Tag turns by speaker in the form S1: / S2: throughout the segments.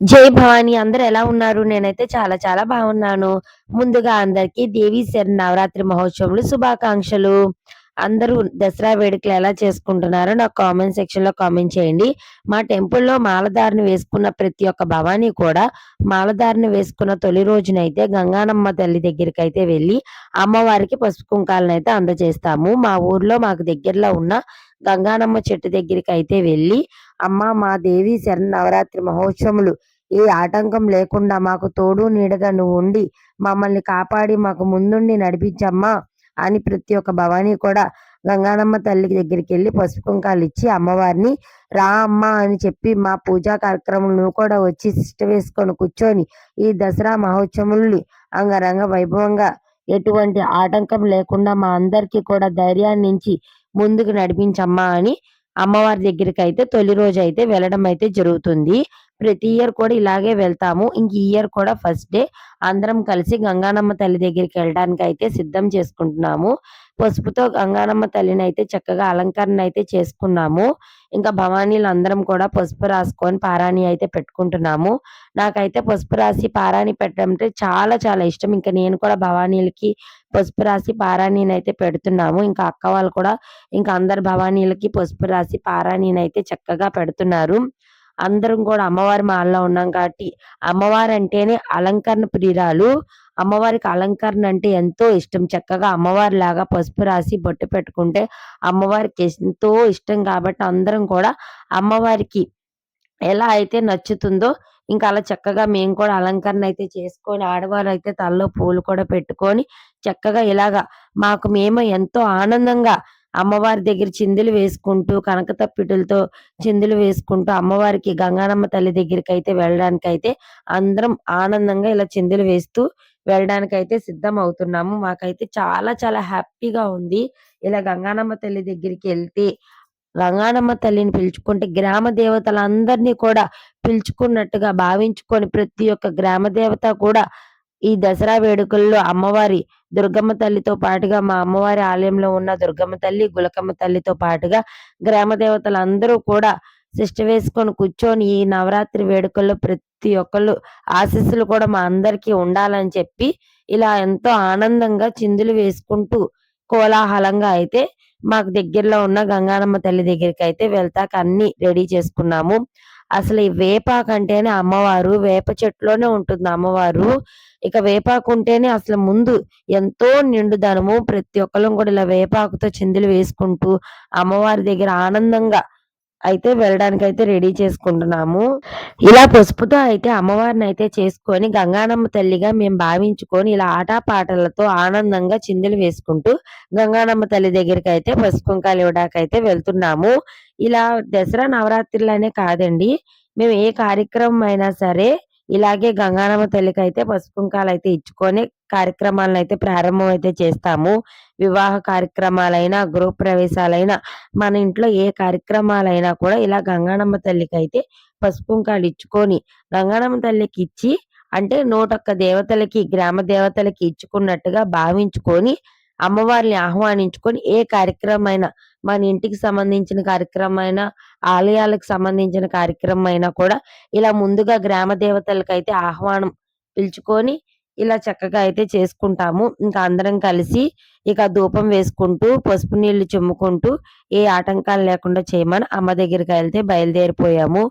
S1: జై భవాని అందరు ఎలా ఉన్నారు? నేనైతే చాలా చాలా బాగున్నాను. ముందుగా అందరికీ దేవీ శరన్నవరాత్రి మహోత్సవములు శుభాకాంక్షలు. అందరూ దసరా వేడుకలు ఎలా చేసుకుంటున్నారో నాకు కామెంట్ సెక్షన్‌లో కామెంట్ చేయండి. మా టెంపుల్‌లో మాలధారణ వేసుకున్న ప్రతి ఒక్క భవాని కూడా మాలధారణ వేసుకున్న తొలి రోజునైతే గంగానమ్మ తల్లి దగ్గరికి అయితే వెళ్ళి అమ్మవారికి పసుపు కుంకాలనైతే అందజేస్తాము. మా ఊర్లో మాకు దగ్గరలో ఉన్న గంగానమ్మ చెట్టు దగ్గరికి అయితే వెళ్ళి అమ్మ మా దేవి దేవీ శరన్నవరాత్రి మహోత్సవములు ఏ ఆటంకం లేకుండా మాకు తోడు నీడగా నువ్వు ఉండి మమ్మల్ని కాపాడి మాకు ముందుండి నడిపించమ్మా అని ప్రతి ఒక్క భవాని కూడా గంగానమ్మ తల్లి దగ్గరికి వెళ్ళి పసుపు కుంకాలు ఇచ్చి అమ్మవారిని రా అమ్మ అని చెప్పి మా పూజా కార్యక్రమం నువ్వు కూడా వచ్చి సిస్ట వేసుకొని కూర్చొని ఈ దసరా మహోత్సవముల్ని అంగరంగ వైభవంగా ఎటువంటి ఆటంకం లేకుండా మా అందరికీ కూడా ధైర్యాన్ని ముందుకు నడిపించమ్మా అని అమ్మవారి దగ్గరికి అయితే తొలి రోజు అయితే వెళ్ళడం అయితే జరుగుతుంది. ప్రతి ఇయర్ కూడా ఇలాగే వెళ్తాము. ఇంక ఈ ఇయర్ కూడా ఫస్ట్ డే అందరం కలిసి గంగానమ్మ తల్లి దగ్గరికి వెళ్ళడానికి అయితే సిద్ధం చేసుకుంటున్నాము. పసుపుతో గంగానమ్మ తల్లిని అయితే చక్కగా అలంకరణ అయితే చేసుకున్నాము. ఇంకా భవానీలు అందరం కూడా పసుపు రాసుకొని పారాణి అయితే పెట్టుకుంటున్నాము. నాకైతే పసుపు రాసి పారాణి పెట్టడం అంటే చాలా చాలా ఇష్టం. ఇంకా నేను కూడా భవానీలకి పసుపు రాసి పారాణిని అయితే పెడుతున్నాము. ఇంకా అక్క వాళ్ళు కూడా ఇంకా అందరు భవానీలకి పసుపు రాసి పారాణిని అయితే చక్కగా పెడుతున్నారు. అందరం కూడా అమ్మవారి మాలలో ఉన్నాం కాబట్టి అమ్మవారు అంటేనే అలంకరణ ప్రియురాలు. అమ్మవారికి అలంకరణ అంటే ఎంతో ఇష్టం. చక్కగా అమ్మవారి లాగా పసుపు రాసి బొట్టు పెట్టుకుంటే అమ్మవారికి ఎంతో ఇష్టం కాబట్టి అందరం కూడా అమ్మవారికి ఎలా అయితే నచ్చుతుందో ఇంకా అలా చక్కగా మేము కూడా అలంకరణ అయితే చేసుకొని ఆడవారు అయితే తలలో పూలు కూడా పెట్టుకొని చక్కగా ఇలాగా మాకు మేము ఎంతో ఆనందంగా అమ్మవారి దగ్గర చిందులు వేసుకుంటూ కనకతప్పిటులతో చిందులు వేసుకుంటూ అమ్మవారికి గంగానమ్మ తల్లి దగ్గరికి అయితే వెళ్ళడానికి అయితే అందరం ఆనందంగా ఇలా చిందులు వేస్తూ వెళ్ళడానికి అయితే సిద్ధం అవుతున్నాము. మాకైతే చాలా చాలా హ్యాపీగా ఉంది. ఇలా గంగానమ్మ తల్లి దగ్గరికి వెళ్తే గంగానమ్మ తల్లిని పిలుచుకుంటే గ్రామ దేవతలందరినీ కూడా పిలుచుకున్నట్టుగా భావించుకొని ప్రతి ఒక్క గ్రామ దేవత కూడా ఈ దసరా వేడుకల్లో అమ్మవారి దుర్గమ్మ తల్లితో పాటుగా మా అమ్మవారి ఆలయంలో ఉన్న దుర్గమ్మ తల్లి, గులకమ్మ తల్లితో పాటుగా గ్రామ దేవతలందరూ కూడా శిష్ట వేసుకొని కూర్చొని ఈ నవరాత్రి వేడుకల్లో ప్రతి ఒక్కళ్ళు ఆశీస్సులు కూడా మా అందరికీ ఉండాలని చెప్పి ఇలా ఎంతో ఆనందంగా చిందులు వేసుకుంటూ కోలాహలంగా అయితే మాకు దగ్గరలో ఉన్న గంగానమ్మ తల్లి దగ్గరికి అయితే వెళ్తాక అన్ని రెడీ చేసుకున్నాము. అసలు ఈ వేపాకు అంటేనే అమ్మవారు వేప చెట్టులోనే ఉంటుంది అమ్మవారు. ఇక వేపాకు ఉంటేనే అసలు ముందు ఎంతో నిండుదనము. ప్రతి ఒక్కళ్ళం కూడా ఇలా వేపాకుతో చిందులు వేసుకుంటూ అమ్మవారి దగ్గర ఆనందంగా అయితే వెళ్ళడానికి అయితే రెడీ చేసుకుంటున్నాము. ఇలా పసుపుతో అయితే అమ్మవారిని అయితే చేసుకొని గంగానమ్మ తల్లిగా మేము భావించుకొని ఇలా ఆటపాటలతో ఆనందంగా చిందులు వేసుకుంటూ గంగానమ్మ తల్లి దగ్గరికి అయితే పసుపు ఇవ్వడానికైతే వెళ్తున్నాము. ఇలా దసరా నవరాత్రులనే కాదండి. మేము ఏ కార్యక్రమం అయినా సరే ఇలాగే గంగానమ్మ తల్లికి అయితే పసుపుంకాలు అయితే ఇచ్చుకొని కార్యక్రమాలను అయితే ప్రారంభం అయితే చేస్తాము. వివాహ కార్యక్రమాలైనా, గృహప్రవేశాలైనా మన ఇంట్లో ఏ కార్యక్రమాలైనా కూడా ఇలా గంగానమ్మ తల్లికి అయితే పసుపుంకాలు ఇచ్చుకొని గంగానమ్మ తల్లికి ఇచ్చి అంటే 101 దేవతలకి, గ్రామ దేవతలకి ఇచ్చుకున్నట్టుగా భావించుకొని అమ్మవారిని ఆహ్వానించుకొని ఏ కార్యక్రమం అయినా మన ఇంటికి సంబంధించిన కార్యక్రమం అయినా, ఆలయాలకు సంబంధించిన కార్యక్రమం అయినా కూడా ఇలా ముందుగా గ్రామ దేవతలకైతే ఆహ్వానం పిలుచుకొని ఇలా చక్కగా అయితే చేసుకుంటాము. ఇంకా అందరం కలిసి ఇక ధూపం వేసుకుంటూ, పసుపు నీళ్ళు చిమ్ముకుంటూ ఏ ఆటంకాలు లేకుండా చేయమని అమ్మ దగ్గరికి వెళ్తే బయలుదేరిపోయాము.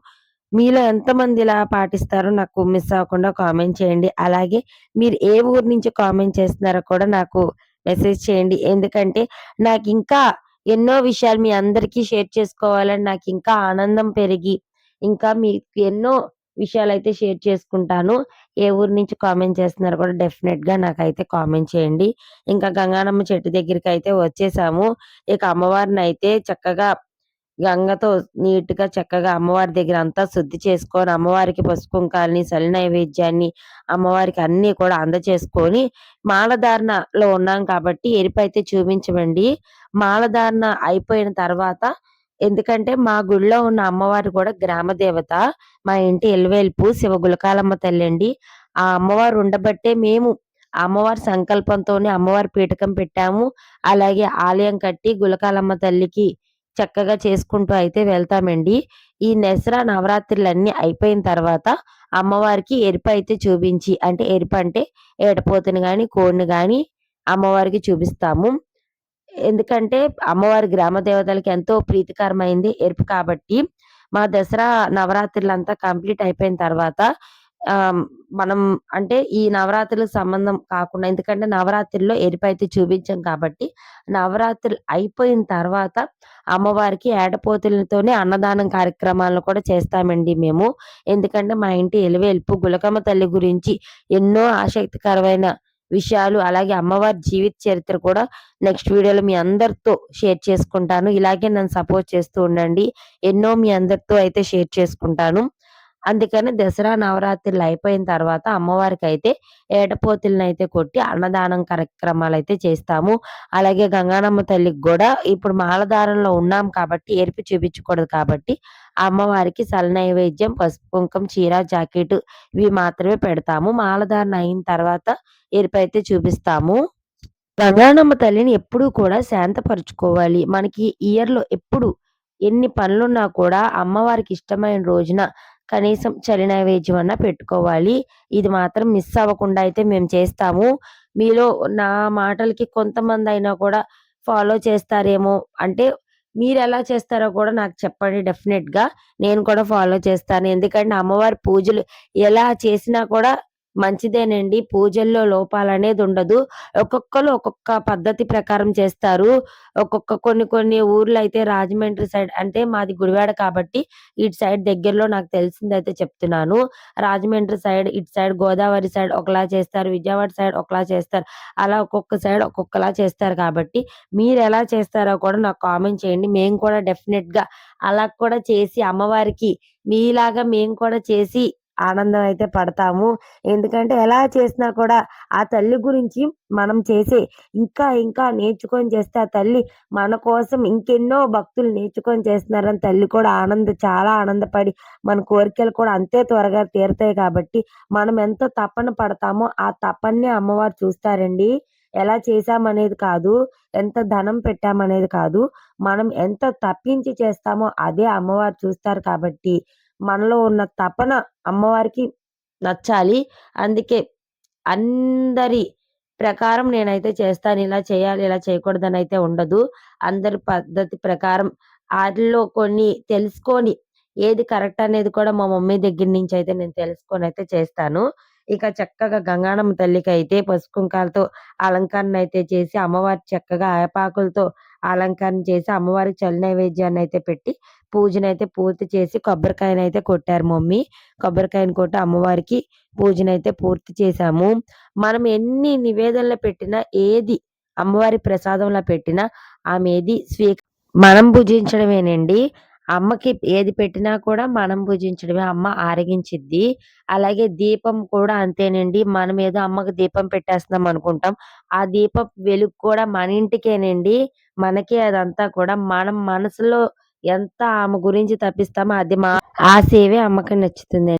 S1: మీలో ఎంతమంది ఇలా పాటిస్తారో నాకు మిస్ అవ్వకుండా కామెంట్ చేయండి. అలాగే మీరు ఏ ఊరు నుంచి కామెంట్ చేస్తున్నారో కూడా నాకు మెసేజ్ చేయండి. ఎందుకంటే నాకు ఇంకా ఎన్నో విషయాలు మీ అందరికీ షేర్ చేసుకోవాలని నాకు ఇంకా ఆనందం పెరిగి ఇంకా మీకు ఎన్నో విషయాలు అయితే షేర్ చేసుకుంటాను. ఏ ఊరు నుంచి కామెంట్ చేస్తున్నారు కూడా డెఫినిట్‌గా నాకైతే కామెంట్ చేయండి. ఇంకా గంగానమ్మ చెట్టు దగ్గరికైతే వచ్చేసాము. ఇక అమ్మవారిని అయితే చక్కగా గంగతో నీట్‌గా చక్కగా అమ్మవారి దగ్గర అంతా శుద్ధి చేసుకొని అమ్మవారికి పసుపుంకాలని సలి నైవేద్యాన్ని అమ్మవారికి అన్నీ కూడా అందచేసుకొని మాలధారణలో ఉన్నాం కాబట్టి ఎరుపైతే చూపించమండి. మాలధారణ అయిపోయిన తర్వాత ఎందుకంటే మా గుడిలో ఉన్న అమ్మవారు కూడా గ్రామ దేవత. మా ఇంటి ఎల్వేల్పు శివ గులకాలమ్మ తల్లి అండి ఆ అమ్మవారు ఉండబట్టే మేము అమ్మవారి సంకల్పంతోనే అమ్మవారి పీఠకం పెట్టాము. అలాగే ఆలయం కట్టి గులకాలమ్మ తల్లికి చక్కగా చేసుకుంటూ అయితే వెళ్తామండి. ఈ నెసరా నవరాత్రులన్నీ అయిపోయిన తర్వాత అమ్మవారికి ఎరుపు అయితే చూపించి అంటే ఎరుపు అంటే ఏడపోతుని కానీ కోడిని కానీ అమ్మవారికి చూపిస్తాము. ఎందుకంటే అమ్మవారి గ్రామ దేవతలకి ఎంతో ప్రీతికరమైంది ఎరుపు కాబట్టి మా దసరా నవరాత్రులంతా కంప్లీట్ అయిపోయిన తర్వాత మనం అంటే ఈ నవరాత్రులకు సంబంధం కాకుండా ఎందుకంటే నవరాత్రుల్లో ఎరిపైతే చూపించాం కాబట్టి నవరాత్రులు అయిపోయిన తర్వాత అమ్మవారికి ఏటపోతులతోనే అన్నదానం కార్యక్రమాలను కూడా చేస్తామండి మేము. ఎందుకంటే మా ఇంటి ఎలివేల్పు గులకమ్మ తల్లి గురించి ఎన్నో ఆసక్తికరమైన విషయాలు అలాగే అమ్మవారి జీవిత చరిత్ర కూడా నెక్స్ట్ వీడియోలో మీ అందరితో షేర్ చేసుకుంటాను. ఇలాగే నన్ను సపోర్ట్ చేస్తూ ఉండండి. ఎన్నో మీ అందరితో అయితే షేర్ చేసుకుంటాను. అందుకని దసరా నవరాత్రులు అయిపోయిన తర్వాత అమ్మవారికి అయితే ఏటపోతులను అయితే కొట్టి అన్నదానం కార్యక్రమాలు అయితే చేస్తాము. అలాగే గంగానమ్మ తల్లికి కూడా ఇప్పుడు మాలధారంలో ఉన్నాం కాబట్టి ఏర్పి చూపించకూడదు కాబట్టి అమ్మవారికి సలనైవేద్యం, పసుపు, కుంకం, చీర, జాకెట్ ఇవి మాత్రమే పెడతాము. మాలధారణ అయిన తర్వాత ఎరుపైతే చూపిస్తాము. గంగానమ్మ తల్లిని ఎప్పుడూ కూడా శాంతపరుచుకోవాలి. మనకి ఇయర్‌లో ఎప్పుడు ఎన్ని పనులున్నా కూడా అమ్మవారికి ఇష్టమైన రోజున కనీసం చలి నైవేద్యం అన్న పెట్టుకోవాలి. ఇది మాత్రం మిస్ అవ్వకుండా అయితే మేము చేస్తాము. మీలో నా మాటలకి కొంతమంది అయినా కూడా ఫాలో చేస్తారేమో అంటే మీరు ఎలా చేస్తారో కూడా నాకు చెప్పండి డెఫినెట్గా నేను కూడా ఫాలో చేస్తాను. ఎందుకంటే అమ్మవారి పూజలు ఎలా చేసినా కూడా మంచిదేనండి. పూజల్లో లోపాలు అనేది ఉండదు. ఒక్కొక్కరు ఒక్కొక్క పద్ధతి ప్రకారం చేస్తారు. ఒక్కొక్క కొన్ని కొన్ని ఊర్లయితే రాజమండ్రి సైడ్ అంటే మాది గుడివాడ కాబట్టి ఇటు సైడ్ దగ్గరలో నాకు తెలిసిందైతే చెప్తున్నాను. రాజమండ్రి సైడ్, ఇటు సైడ్ గోదావరి సైడ్ ఒకలా చేస్తారు. విజయవాడ సైడ్ ఒకలా చేస్తారు. అలా ఒక్కొక్క సైడ్ ఒక్కొక్కలా చేస్తారు కాబట్టి మీరు ఎలా చేస్తారో కూడా నాకు కామెంట్ చేయండి. మేము కూడా డెఫినెట్గా అలా కూడా చేసి అమ్మవారికి మీలాగా మేము కూడా చేసి ఆనందం అయితే పడతాము. ఎందుకంటే ఎలా చేసినా కూడా ఆ తల్లి గురించి మనం చేసే ఇంకా ఇంకా నేర్చుకొని చేస్తే ఆ తల్లి మన కోసం ఇంకెన్నో భక్తులు నేర్చుకొని చేస్తున్నారని తల్లి కూడా ఆనంద చాలా ఆనందపడి మన కోరికలు కూడా అంతే త్వరగా తీరుతాయి కాబట్టి మనం ఎంత తపన పడతామో ఆ తపన్నే అమ్మవారు చూస్తారండి. ఎలా చేశామనేది కాదు. ఎంత ధనం పెట్టామనేది కాదు. మనం ఎంత తప్పించి చేస్తామో అదే అమ్మవారు చూస్తారు కాబట్టి మనలో ఉన్న తపన అమ్మవారికి నచ్చాలి. అందుకే అందరి ప్రకారం నేనైతే చేస్తాను. ఇలా చేయాలి, ఇలా చేయకూడదని అయితే ఉండదు. అందరి పద్ధతి ప్రకారం వాటిలో కొన్ని తెలుసుకొని ఏది కరెక్ట్ అనేది కూడా మా మమ్మీ దగ్గర నుంచి అయితే నేను తెలుసుకొని అయితే చేస్తాను. ఇక చక్కగా గంగానమ్మ తల్లికైతే పసుపు, కుంకాలతో అలంకరణ అయితే చేసి అమ్మవారి చక్కగా వేపాకులతో అలంకరణ చేసి అమ్మవారికి చలి నైవేద్యాన్ని అయితే పెట్టి పూజనైతే పూర్తి చేసి కొబ్బరికాయనైతే కొట్టారు మమ్మీ. కొబ్బరికాయని కొట్టి అమ్మవారికి పూజనైతే పూర్తి చేశాము. మనం ఎన్ని నివేదనలు పెట్టినా ఏది అమ్మవారి ప్రసాదంలో పెట్టినా ఆమె ఏది స్వీ మనం భుజించడమేనండి. అమ్మకి ఏది పెట్టినా కూడా మనం పూజించడమే అమ్మ ఆరగించిద్ది. అలాగే దీపం కూడా అంతేనండి. మనం ఏదో అమ్మకి దీపం పెట్టేస్తున్నాం అనుకుంటాం. ఆ దీపం వెలుగు కూడా మన ఇంటికేనండి. మనకే అదంతా కూడా మనం మనసులో ఎంత ఆమె గురించి తప్పిస్తామో అది మా ఆ సేవే అమ్మకి నచ్చుతుంది.